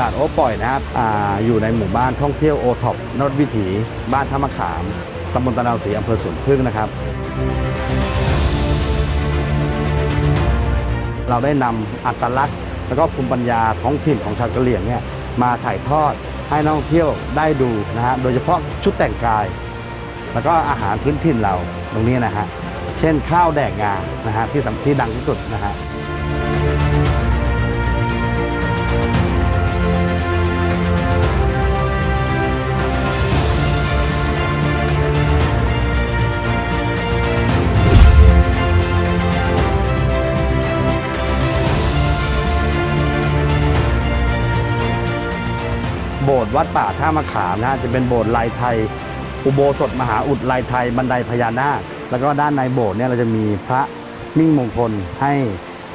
ลาดโอปล่อยนะครับออยู่ในหมู่บ้านท่องเที่ยวโอท็อปนวดวิถี บ้านท่ามะขามตำบลตะนาวศรีอำเภอสวนพึ่งนะครับ เราได้นำอัตลักษณ์ แล้วก็ภูมิปัญญาท้องถิ่นของชาวกะเหรี่ยงเนี่ยมาถ่ายทอดให้นักท่องเที่ยวได้ดูนะฮะโดยเฉพาะชุดแต่งกาย แล้วก็อาหารพื้นถิ่นเราตรงนี้นะฮะเช่นข้าวแดกงานะฮะที่สำที่ดังที่สุดนะฮะ โบสถ์วัดป่าท่ามะขามนะฮะจะเป็นโบสถ์ลายไทย อุโบสถมหาอุดลายไทยบันไดพญานาคแล้วก็ด้านในโบสถ์เนี่ยเราจะมีพระมิ่งมงคลให้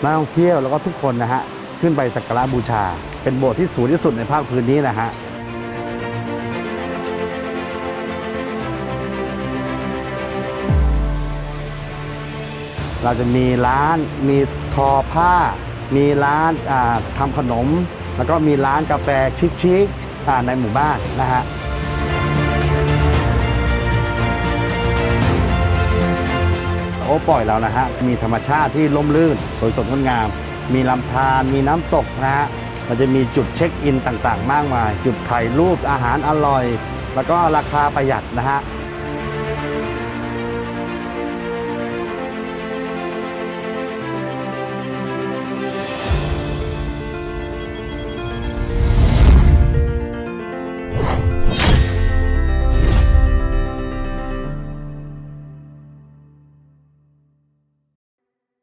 นักท่องเที่ยวแล้วก็ทุกคนนะฮะขึ้นไปสักการะบูชา เป็นโบสถ์ที่สูงที่สุดในภาคพื้นนี้นะฮะเราจะมีร้านมีทอผ้า มีร้านทำขนม แล้วก็มีร้านกาแฟชิคๆ ในหมู่บ้านนะฮะโอ้ปล่อยเรานะฮะมีธรรมชาติที่ล่มลื่นสวยสดงดงาม มีลำธารมีน้ำตกนะฮะมันจะมีจุดเช็คอินต่างๆ มากมาย จุดถ่ายรูปอาหารอร่อย แล้วก็ราคาประหยัดนะฮะ